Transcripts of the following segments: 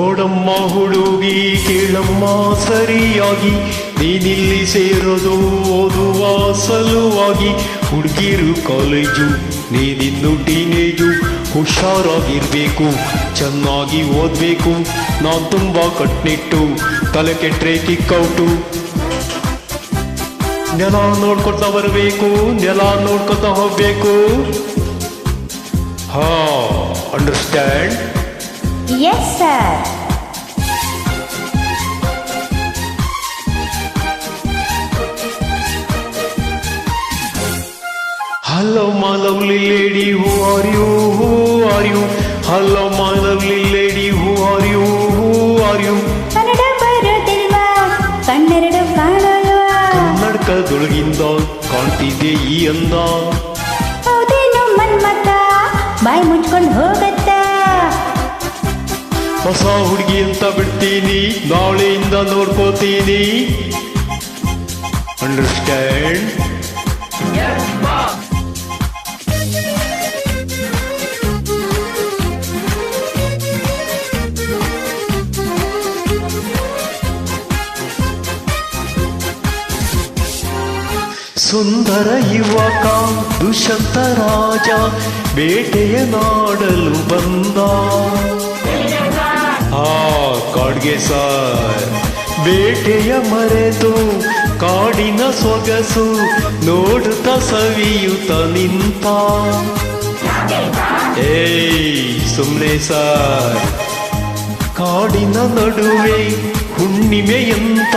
ನೋಡಮ್ಮ ಹುಡುಗಿ, ಕೇಳಮ್ಮ ಸರಿಯಾಗಿ. ನೀನಿಲ್ಲಿ ಸೇರೋದು, ಓದುವ ಸಲುವಾಗಿ. ಹುಡುಗಿರು ಕಾಲೇಜು, ನೀನಿನ್ನು ಟೀನೇಜು. ಹುಷಾರಾಗಿರ್ಬೇಕು, ಚೆನ್ನಾಗಿ ಓದ್ಬೇಕು. ನಾನು ತುಂಬ ಕಟ್ನಿಟ್ಟು, ತಲೆ ಕೆಟ್ಟರೆ ಕಿಕ್ಕೌಟು ನೆಲ ನೋಡ್ಕೊತಾ ಬರಬೇಕು, ನೆಲ ನೋಡ್ಕೊತಾ ಹೋಗ್ಬೇಕು. ಹಾ understand Yes sir Hello, my lovely lady, who are you? Who are you? Hello, my lovely lady, who are you? Who are you? Kannada ಬರೋದಿಲ್ವಾ ಕಣ್ಣೆರಡು ಕಾಣಲ್ವಾ ಕನ್ನಡಕದೊಳಗಿಂದ ಕಾಣ್ತಿದೆ ಈ ಅಂದ ಹೌದೇನು ಮನ್ಮತ ಬಾಯಿ ಮುಚ್ಕೊಂಡು ಹೋಗತ್ತ ಹೊಸ ಹುಡುಗಿ ಅಂತ ಬಿಡ್ತೀನಿ ನಾಳೆಯಿಂದ ನೋಡ್ಕೋತೀನಿ. ಅಂಡರ್ಸ್ಟ್ಯಾಂಡ್ ಸುಂದರ ಯುವಕ ದುಷ್ಯಂತ ರಾಜ ಬೇಟೆಯ ನಾಡಲು ಬಂದ. ಕಾಡ್ಗೆ ಸಾರ್. ಬೇಟೆಯ ಮರೆತು, ಕಾಡಿನ ಸೊಗಸು, ನೋಡುತ್ತ ಸವಿಯುತ್ತ ನಿಂತ. ಏಯ್, ಸುಮ್ನೆ ಸಾರ್. ಕಾಡಿನ ನಡುವೆ ಹುಣ್ಣಿಮೆಯಂತ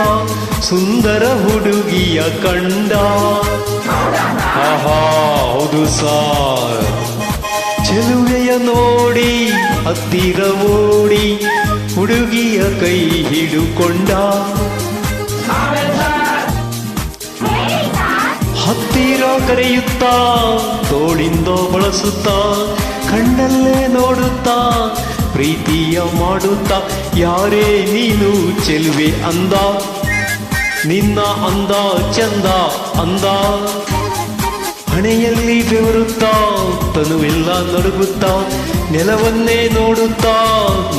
ಸುಂದರ ಹುಡುಗಿಯ ಕಂಡ. ಆಹಾ, ಹೌದು ಸಾರ್. ಚೆಲುವೆಯ ನೋಡಿ, ಹತ್ತಿರ ಓಡಿ ಹುಡುಗಿಯ ಕೈ ಹಿಡುಕೊಂಡ. ಹತ್ತಿರ ಕರೆಯುತ್ತಾ, ತೋಳಿಂದ ಬಳಸುತ್ತ, ಕಣ್ಣಲ್ಲೇ ನೋಡುತ್ತಾ, ಪ್ರೀತಿಯ ಮಾಡುತ್ತ, ಯಾರೇ ನೀನು ಚೆಲುವೆ ಅಂದ. ನಿನ್ನ ಅಂದ, ಚಂದ ಅಂದ. ಹಣೆಯಲ್ಲಿ ಬೆವರುತ್ತಾ, ತನುವೆಲ್ಲ ನಡುಗುತ್ತಾ, ನೆಲವನ್ನೇ ನೋಡುತ್ತಾ,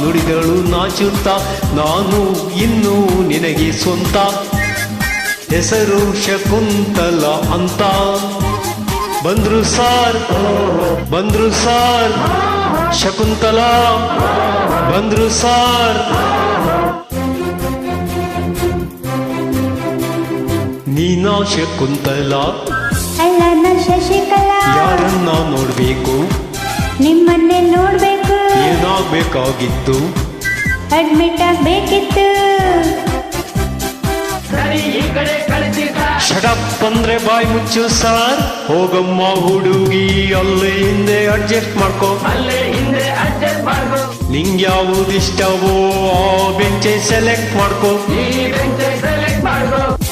ನುಡಿಗಳು ನಾಚುತ್ತಾ, ನಾನು ಇನ್ನು ನಿನಗೆ ಸ್ವಂತ. ಹೆಸರು ಶಕುಂತಲ ಅಂತ. ಬಂದ್ರು ಸಾರ್ ಬಂದ್ರು ಸಾರ್, ಶಕುಂತಲ. ಬಂದ್ರು ಸಾರ್. ನೀನಾ ಶಕುಂತಲ? ಶಶಿಕಲಾ. ಯಾರನ್ನ ನೋಡ್ಬೇಕು? ನಿಮ್ಮನ್ನೇ ನೋಡ್ಬೇಕು. ಏನಾಗ್ಬೇಕಾಗಿತ್ತು? ಅಡ್ಮಿಟ್ ಆಗ್ಬೇಕಿತ್ತು. ಶಡಪ್ ಅಂದ್ರೆ ಬಾಯ್ ಮುಚ್ಚು ಸಾರ್ ಹೋಗಮ್ಮ ಹುಡುಗಿ ಅಲ್ಲೇ ಹಿಂದೆ ಅಡ್ಜಸ್ಟ್ ಮಾಡ್ಕೋ. ಅಲ್ಲೇ ಹಿಂದೆ ಅಡ್ಜಸ್ಟ್ ಮಾಡ್ಕೊ. ನಿಂಗ್ ಯಾವುದಿಷ್ಟವೋ ಆ ಬೆಂಚೆ ಸೆಲೆಕ್ಟ್ ಮಾಡ್ಕೋ. ಈ ಬೆಂಚ್ ಸೆಲೆಕ್ಟ್ ಮಾಡ್ಕೊ.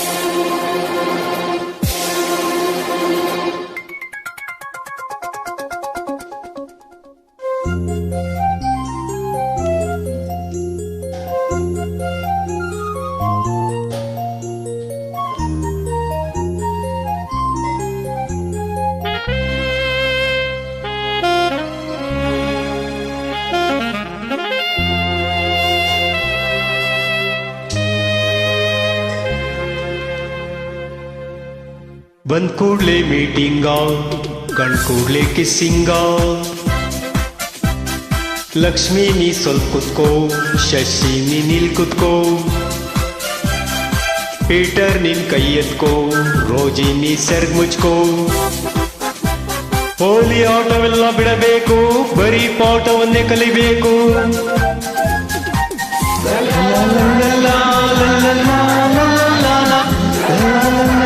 ಬಂದ್ ಕೂಡ್ಲೆ ಮೀಟಿಂಗ ಕಣ್ ಕೂಡ್ಲೆ ಕಿಸ್ಸಿಂಗ ಲಕ್ಷ್ಮಿ ನೀ ಸ್ವಲ್ಪ ಕುತ್ಕೋ ಶಶಿ ನೀ ನಿಲ್ ಕುತ್ಕೋ ಪೀಟರ್ ನಿನ್ ಕೈ ಎತ್ಕೋ ರೋಜಿ ನೀ ಸರ್ಗ್ ಮುಚ್ಕೋ ಹೋಲಿ ಆಟವೆಲ್ಲ ಬಿಡಬೇಕು ಬರೀ ಪಾಠವನ್ನೇ ಕಲಿಬೇಕು ಥ್ಯಾಂಕ್